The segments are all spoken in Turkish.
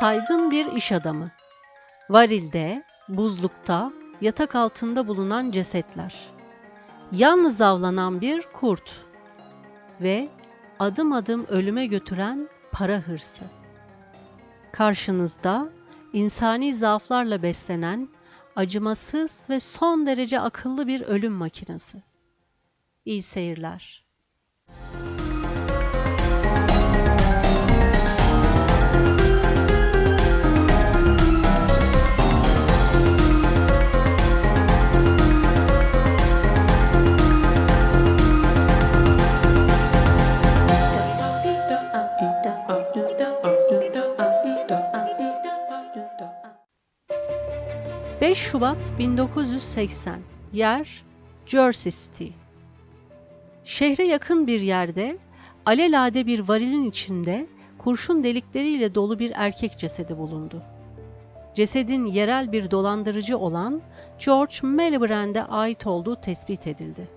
Saygın bir iş adamı. Varilde, buzlukta, yatak altında bulunan cesetler. Yalnız avlanan bir kurt ve adım adım ölüme götüren para hırsı. Karşınızda insani zaaflarla beslenen, acımasız ve son derece akıllı bir ölüm makinesi. İyi seyirler. Thank 5 Şubat 1980 Yer Jersey City Şehre yakın bir yerde alelade bir varilin içinde kurşun delikleriyle dolu bir erkek cesedi bulundu. Cesedin yerel bir dolandırıcı olan George Melbrand'e ait olduğu tespit edildi.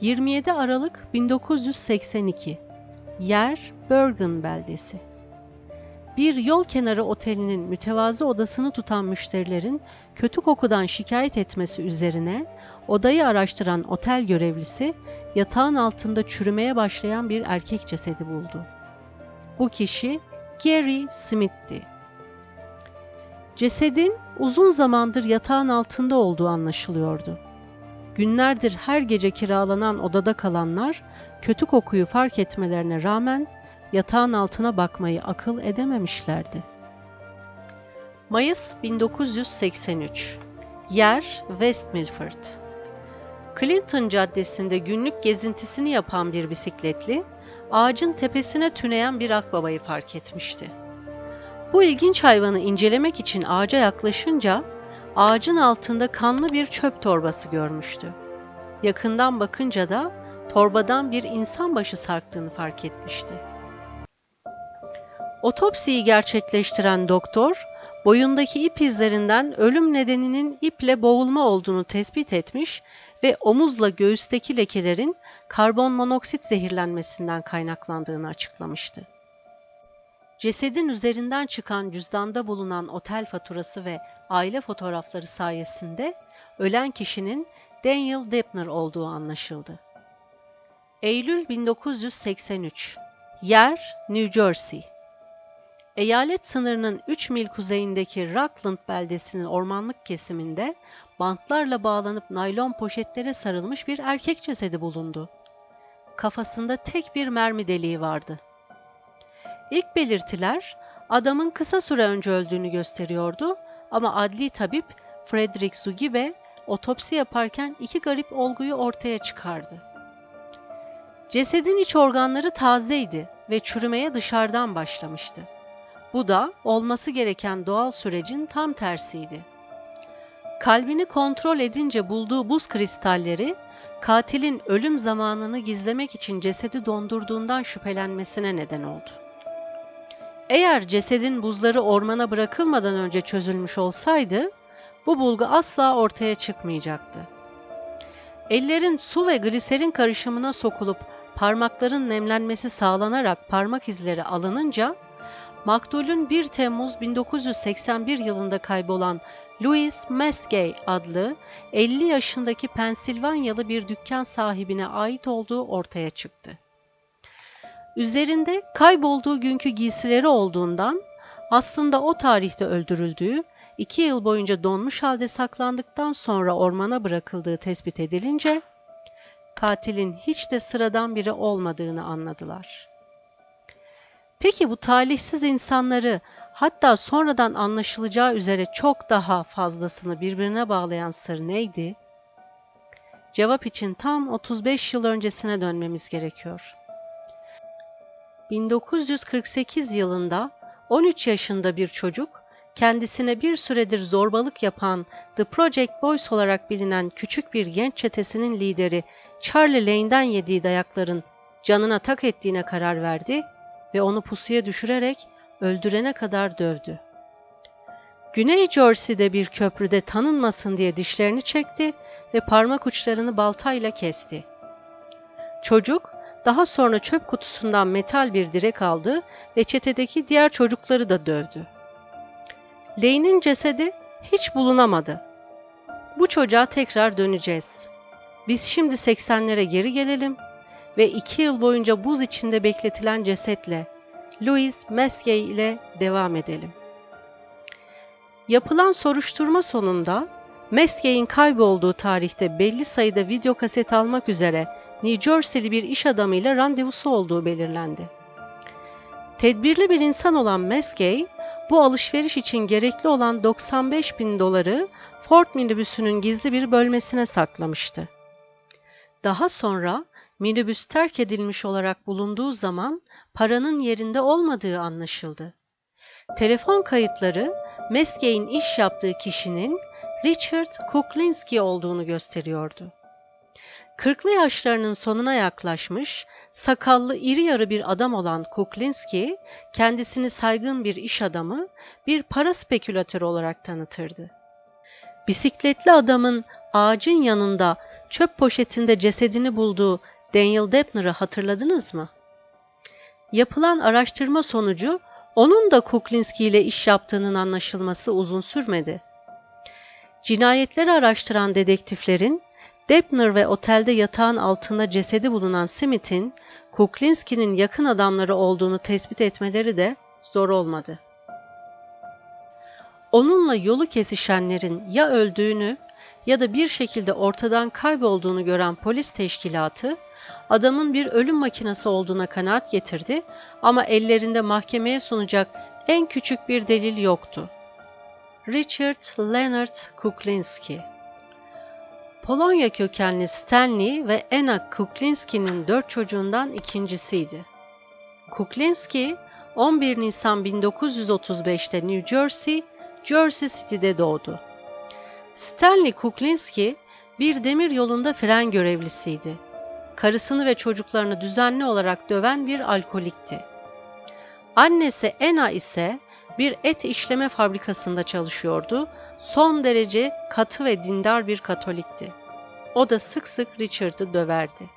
27 Aralık 1982 Yer Bergen beldesi bir yol kenarı otelinin mütevazı odasını tutan müşterilerin kötü kokudan şikayet etmesi üzerine odayı araştıran otel görevlisi yatağın altında çürümeye başlayan bir erkek cesedi buldu. Bu kişi Gary Smith'ti. Cesedin uzun zamandır yatağın altında olduğu anlaşılıyordu. Günlerdir her gece kiralanan odada kalanlar kötü kokuyu fark etmelerine rağmen yatağın altına bakmayı akıl edememişlerdi. Mayıs 1983 Yer West Milford Clinton Caddesi'nde günlük gezintisini yapan bir bisikletli, ağacın tepesine tüneyen bir akbabayı fark etmişti. Bu ilginç hayvanı incelemek için ağaca yaklaşınca, ağacın altında kanlı bir çöp torbası görmüştü. Yakından bakınca da torbadan bir insan başı sarktığını fark etmişti. Otopsiyi gerçekleştiren doktor, boyundaki ip izlerinden ölüm nedeninin iple boğulma olduğunu tespit etmiş ve omuzla göğüsteki lekelerin karbon monoksit zehirlenmesinden kaynaklandığını açıklamıştı. Cesedin üzerinden çıkan cüzdanda bulunan otel faturası ve aile fotoğrafları sayesinde ölen kişinin Daniel Debner olduğu anlaşıldı. Eylül 1983 Yer New Jersey Eyalet sınırının 3 mil kuzeyindeki Rockland beldesinin ormanlık kesiminde bantlarla bağlanıp naylon poşetlere sarılmış bir erkek cesedi bulundu. Kafasında tek bir mermi deliği vardı. İlk belirtiler adamın kısa süre önce öldüğünü gösteriyordu ama adli tabip Frederick Zugibe otopsi yaparken iki garip olguyu ortaya çıkardı. Cesedin iç organları tazeydi ve çürümeye dışarıdan başlamıştı. Bu da olması gereken doğal sürecin tam tersiydi. Kalbini kontrol edince bulduğu buz kristalleri katilin ölüm zamanını gizlemek için cesedi dondurduğundan şüphelenmesine neden oldu. Eğer cesedin buzları ormana bırakılmadan önce çözülmüş olsaydı bu bulgu asla ortaya çıkmayacaktı. Ellerin su ve gliserin karışımına sokulup parmakların nemlenmesi sağlanarak parmak izleri alınınca Maktulün 1 Temmuz 1981 yılında kaybolan Louis Meskay adlı 50 yaşındaki Pensilvanyalı bir dükkan sahibine ait olduğu ortaya çıktı. Üzerinde kaybolduğu günkü giysileri olduğundan aslında o tarihte öldürüldüğü, iki yıl boyunca donmuş halde saklandıktan sonra ormana bırakıldığı tespit edilince katilin hiç de sıradan biri olmadığını anladılar.'' Peki bu talihsiz insanları hatta sonradan anlaşılacağı üzere çok daha fazlasını birbirine bağlayan sır neydi? Cevap için tam 35 yıl öncesine dönmemiz gerekiyor. 1948 yılında 13 yaşında bir çocuk kendisine bir süredir zorbalık yapan The Project Boys olarak bilinen küçük bir genç çetesinin lideri Charlie Lane'den yediği dayakların canına tak ettiğine karar verdi ve onu pusuya düşürerek öldürene kadar dövdü. Güney Jersey'de bir köprüde tanınmasın diye dişlerini çekti ve parmak uçlarını baltayla kesti. Çocuk Daha sonra çöp kutusundan metal bir direk aldı ve çetedeki diğer çocukları da dövdü. Lane'in cesedi hiç bulunamadı. Bu çocuğa tekrar döneceğiz. Biz şimdi 80'lere geri gelelim ve iki yıl boyunca buz içinde bekletilen cesetle Louis Messier ile devam edelim. Yapılan soruşturma sonunda Messier'in kaybolduğu tarihte belli sayıda video kaset almak üzere New Jersey'li bir iş adamıyla randevusu olduğu belirlendi. Tedbirli bir insan olan Meskey, bu alışveriş için gerekli olan 95 bin doları Ford minibüsünün gizli bir bölmesine saklamıştı. Daha sonra minibüs terk edilmiş olarak bulunduğu zaman paranın yerinde olmadığı anlaşıldı. Telefon kayıtları Meskey'in iş yaptığı kişinin Richard Kuklinski olduğunu gösteriyordu. Kırklı yaşlarının sonuna yaklaşmış, sakallı iri yarı bir adam olan Kuklinski, kendisini saygın bir iş adamı, bir para spekülatörü olarak tanıtırdı. Bisikletli adamın ağacın yanında çöp poşetinde cesedini bulduğu Daniel Debner'ı hatırladınız mı? Yapılan araştırma sonucu onun da Kuklinski ile iş yaptığının anlaşılması uzun sürmedi. Cinayetleri araştıran dedektiflerin Debner ve otelde yatağın altında cesedi bulunan Smith'in Kuklinski'nin yakın adamları olduğunu tespit etmeleri de zor olmadı. Onunla yolu kesişenlerin ya öldüğünü ya da bir şekilde ortadan kaybolduğunu gören polis teşkilatı adamın bir ölüm makinesi olduğuna kanaat getirdi ama ellerinde mahkemeye sunacak en küçük bir delil yoktu. Richard Leonard Kuklinski Polonya kökenli Stanley ve Anna Kuklinski'nin dört çocuğundan ikincisiydi. Kuklinski, 11 Nisan 1935'te New Jersey, Jersey City'de doğdu. Stanley Kuklinski, bir demir yolunda fren görevlisiydi. Karısını ve çocuklarını düzenli olarak döven bir alkolikti. Annesi Anna ise bir et işleme fabrikasında çalışıyordu son derece katı ve dindar bir Katolikti. O da sık sık Richard'ı döverdi.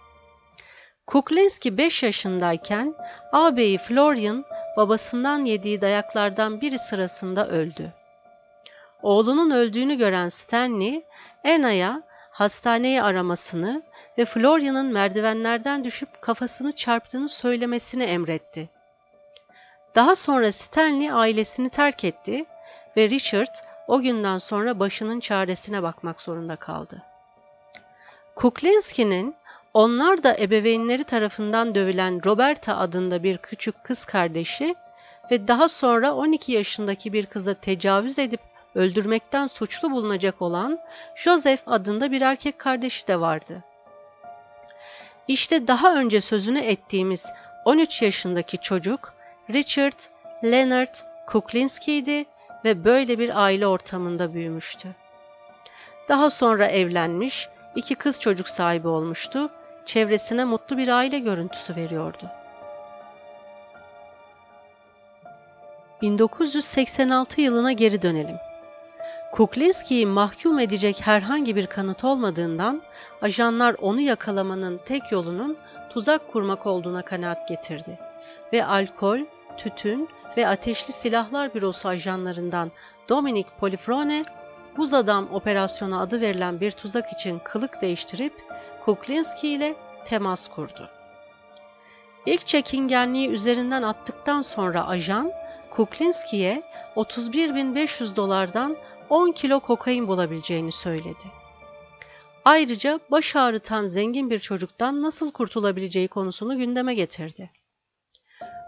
Kuklinski 5 yaşındayken ağabeyi Florian babasından yediği dayaklardan biri sırasında öldü. Oğlunun öldüğünü gören Stanley, Anna'ya hastaneyi aramasını ve Florian'ın merdivenlerden düşüp kafasını çarptığını söylemesini emretti. Daha sonra Stanley ailesini terk etti ve Richard o günden sonra başının çaresine bakmak zorunda kaldı. Kuklinski'nin onlar da ebeveynleri tarafından dövülen Roberta adında bir küçük kız kardeşi ve daha sonra 12 yaşındaki bir kıza tecavüz edip öldürmekten suçlu bulunacak olan Joseph adında bir erkek kardeşi de vardı. İşte daha önce sözünü ettiğimiz 13 yaşındaki çocuk Richard Leonard Kuklinski'ydi ve böyle bir aile ortamında büyümüştü. Daha sonra evlenmiş, iki kız çocuk sahibi olmuştu, çevresine mutlu bir aile görüntüsü veriyordu. 1986 yılına geri dönelim. Kuklinski'yi mahkum edecek herhangi bir kanıt olmadığından ajanlar onu yakalamanın tek yolunun tuzak kurmak olduğuna kanaat getirdi ve alkol, tütün ve Ateşli Silahlar Bürosu ajanlarından Dominic Polifrone, Buz Adam Operasyonu adı verilen bir tuzak için kılık değiştirip Kuklinski ile temas kurdu. İlk çekingenliği üzerinden attıktan sonra ajan, Kuklinski'ye 31.500 dolardan 10 kilo kokain bulabileceğini söyledi. Ayrıca baş ağrıtan zengin bir çocuktan nasıl kurtulabileceği konusunu gündeme getirdi.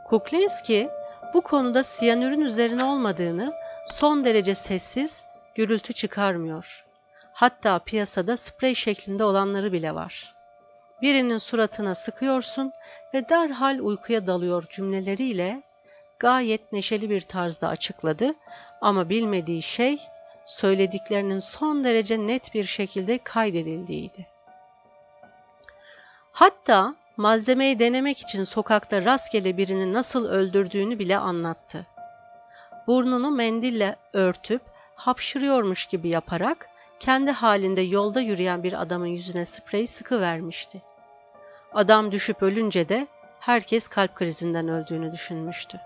Kuklinski, bu konuda siyanürün üzerine olmadığını son derece sessiz, gürültü çıkarmıyor. Hatta piyasada sprey şeklinde olanları bile var. Birinin suratına sıkıyorsun ve derhal uykuya dalıyor cümleleriyle gayet neşeli bir tarzda açıkladı ama bilmediği şey söylediklerinin son derece net bir şekilde kaydedildiğiydi. Hatta malzemeyi denemek için sokakta rastgele birini nasıl öldürdüğünü bile anlattı. Burnunu mendille örtüp hapşırıyormuş gibi yaparak kendi halinde yolda yürüyen bir adamın yüzüne sprey sıkı vermişti. Adam düşüp ölünce de herkes kalp krizinden öldüğünü düşünmüştü.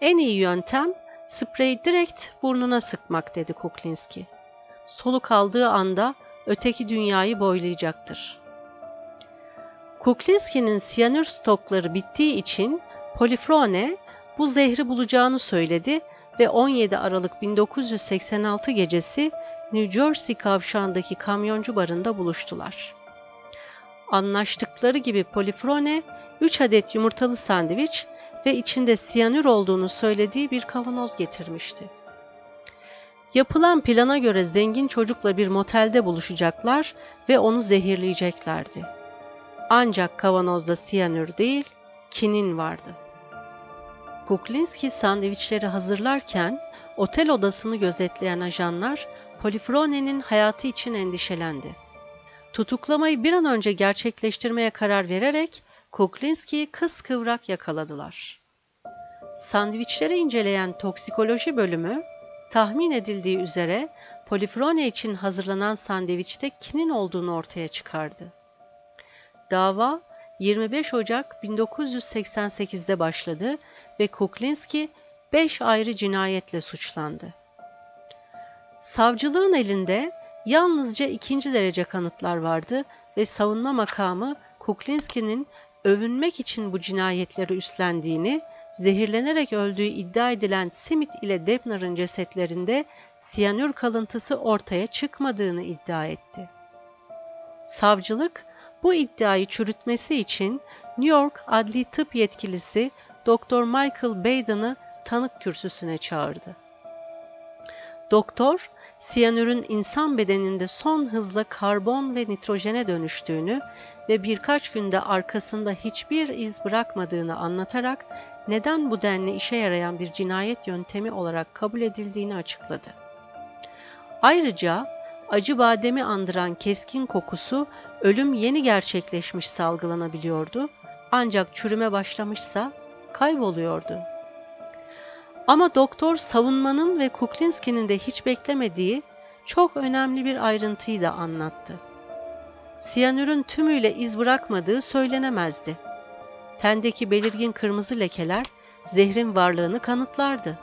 En iyi yöntem spreyi direkt burnuna sıkmak dedi Kuklinski. Soluk aldığı anda öteki dünyayı boylayacaktır. Kuklinski'nin siyanür stokları bittiği için Polifrone bu zehri bulacağını söyledi ve 17 Aralık 1986 gecesi New Jersey kavşağındaki kamyoncu barında buluştular. Anlaştıkları gibi Polifrone 3 adet yumurtalı sandviç ve içinde siyanür olduğunu söylediği bir kavanoz getirmişti. Yapılan plana göre zengin çocukla bir motelde buluşacaklar ve onu zehirleyeceklerdi. Ancak kavanozda siyanür değil, kinin vardı. Kuklinski sandviçleri hazırlarken otel odasını gözetleyen ajanlar Polifrone'nin hayatı için endişelendi. Tutuklamayı bir an önce gerçekleştirmeye karar vererek Kuklinski'yi kıskıvrak yakaladılar. Sandviçleri inceleyen toksikoloji bölümü, tahmin edildiği üzere Polifrone için hazırlanan sandviçte kinin olduğunu ortaya çıkardı. Dava 25 Ocak 1988'de başladı ve Kuklinski 5 ayrı cinayetle suçlandı. Savcılığın elinde yalnızca ikinci derece kanıtlar vardı ve savunma makamı Kuklinski'nin övünmek için bu cinayetleri üstlendiğini, zehirlenerek öldüğü iddia edilen Smith ile Debner'ın cesetlerinde siyanür kalıntısı ortaya çıkmadığını iddia etti. Savcılık bu iddiayı çürütmesi için New York Adli Tıp yetkilisi Dr. Michael Baden'ı tanık kürsüsüne çağırdı. Doktor, siyanürün insan bedeninde son hızla karbon ve nitrojene dönüştüğünü ve birkaç günde arkasında hiçbir iz bırakmadığını anlatarak neden bu denli işe yarayan bir cinayet yöntemi olarak kabul edildiğini açıkladı. Ayrıca acı bademi andıran keskin kokusu ölüm yeni gerçekleşmiş salgılanabiliyordu ancak çürüme başlamışsa kayboluyordu. Ama doktor savunmanın ve Kuklinski'nin de hiç beklemediği çok önemli bir ayrıntıyı da anlattı. Siyanürün tümüyle iz bırakmadığı söylenemezdi. Tendeki belirgin kırmızı lekeler zehrin varlığını kanıtlardı.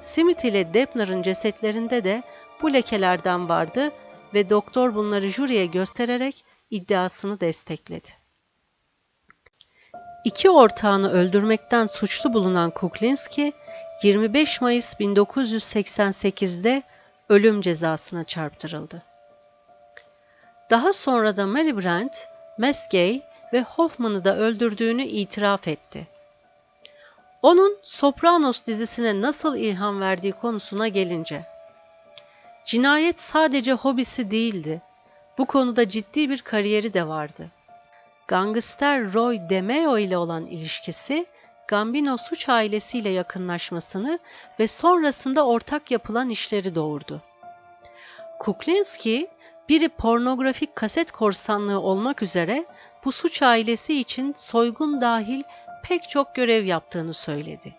Smith ile Debner'ın cesetlerinde de bu lekelerden vardı ve doktor bunları jüriye göstererek iddiasını destekledi. İki ortağını öldürmekten suçlu bulunan Kuklinski, 25 Mayıs 1988'de ölüm cezasına çarptırıldı. Daha sonra da Mary Brandt, Mesgay ve Hoffman'ı da öldürdüğünü itiraf etti. Onun Sopranos dizisine nasıl ilham verdiği konusuna gelince, cinayet sadece hobisi değildi, bu konuda ciddi bir kariyeri de vardı. Gangster Roy DeMeo ile olan ilişkisi, Gambino suç ailesiyle yakınlaşmasını ve sonrasında ortak yapılan işleri doğurdu. Kuklinski, biri pornografik kaset korsanlığı olmak üzere bu suç ailesi için soygun dahil pek çok görev yaptığını söyledi.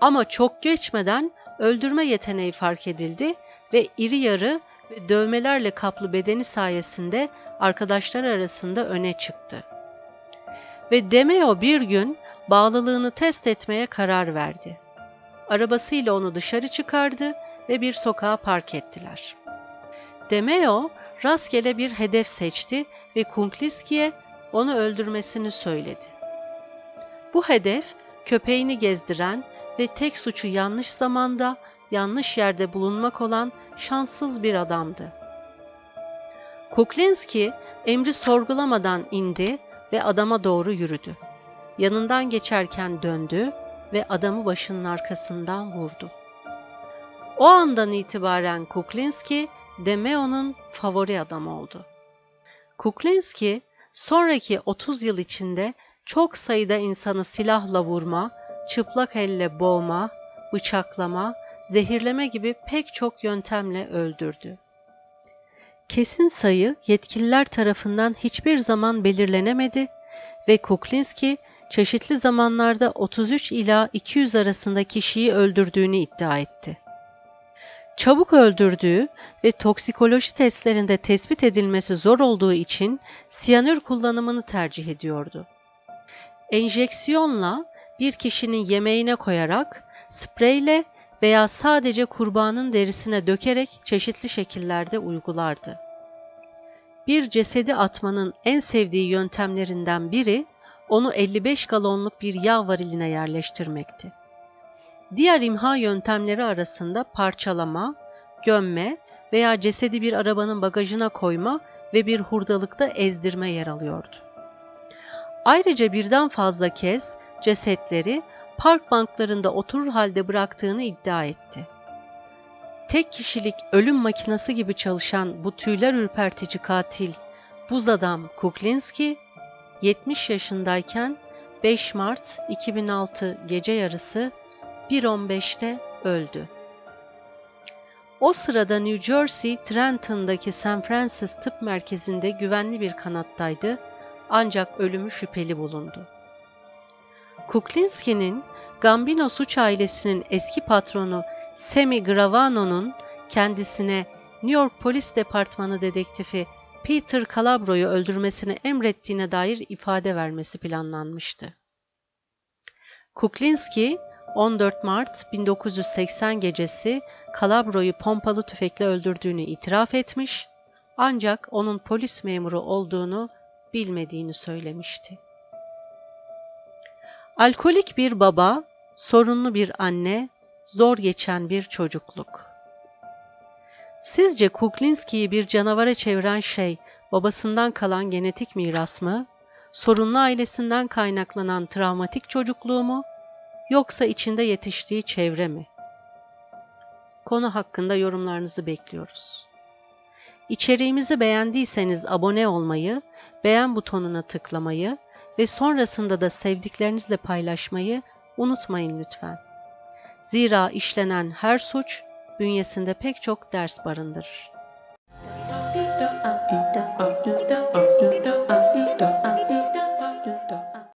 Ama çok geçmeden öldürme yeteneği fark edildi ve iri yarı ve dövmelerle kaplı bedeni sayesinde arkadaşlar arasında öne çıktı. Ve Demeo bir gün bağlılığını test etmeye karar verdi. Arabasıyla onu dışarı çıkardı ve bir sokağa park ettiler. Demeo rastgele bir hedef seçti ve Kunkliski'ye onu öldürmesini söyledi. Bu hedef köpeğini gezdiren ve tek suçu yanlış zamanda, yanlış yerde bulunmak olan şanssız bir adamdı. Kuklinski emri sorgulamadan indi ve adama doğru yürüdü. Yanından geçerken döndü ve adamı başının arkasından vurdu. O andan itibaren Kuklinski, Demeo'nun favori adamı oldu. Kuklinski, sonraki 30 yıl içinde çok sayıda insanı silahla vurma, çıplak elle boğma, bıçaklama, zehirleme gibi pek çok yöntemle öldürdü. Kesin sayı yetkililer tarafından hiçbir zaman belirlenemedi ve Kuklinski çeşitli zamanlarda 33 ila 200 arasında kişiyi öldürdüğünü iddia etti. Çabuk öldürdüğü ve toksikoloji testlerinde tespit edilmesi zor olduğu için siyanür kullanımını tercih ediyordu. Enjeksiyonla bir kişinin yemeğine koyarak, spreyle veya sadece kurbanın derisine dökerek çeşitli şekillerde uygulardı. Bir cesedi atmanın en sevdiği yöntemlerinden biri onu 55 galonluk bir yağ variline yerleştirmekti. Diğer imha yöntemleri arasında parçalama, gömme veya cesedi bir arabanın bagajına koyma ve bir hurdalıkta ezdirme yer alıyordu. Ayrıca birden fazla kez cesetleri park banklarında oturur halde bıraktığını iddia etti. Tek kişilik ölüm makinesi gibi çalışan bu tüyler ürpertici katil buz adam Kuklinski 70 yaşındayken 5 Mart 2006 gece yarısı 1.15'te öldü. O sırada New Jersey, Trenton'daki St. Francis Tıp Merkezi'nde güvenli bir kanattaydı ancak ölümü şüpheli bulundu. Kuklinski'nin Gambino suç ailesinin eski patronu Semi Gravano'nun kendisine New York Polis Departmanı dedektifi Peter Calabro'yu öldürmesini emrettiğine dair ifade vermesi planlanmıştı. Kuklinski, 14 Mart 1980 gecesi Calabro'yu pompalı tüfekle öldürdüğünü itiraf etmiş ancak onun polis memuru olduğunu bilmediğini söylemişti. Alkolik bir baba, sorunlu bir anne, zor geçen bir çocukluk. Sizce Kuklinski'yi bir canavara çeviren şey babasından kalan genetik miras mı, sorunlu ailesinden kaynaklanan travmatik çocukluğu mu, yoksa içinde yetiştiği çevre mi? Konu hakkında yorumlarınızı bekliyoruz. İçeriğimizi beğendiyseniz abone olmayı, beğen butonuna tıklamayı ve sonrasında da sevdiklerinizle paylaşmayı unutmayın lütfen. Zira işlenen her suç bünyesinde pek çok ders barındırır.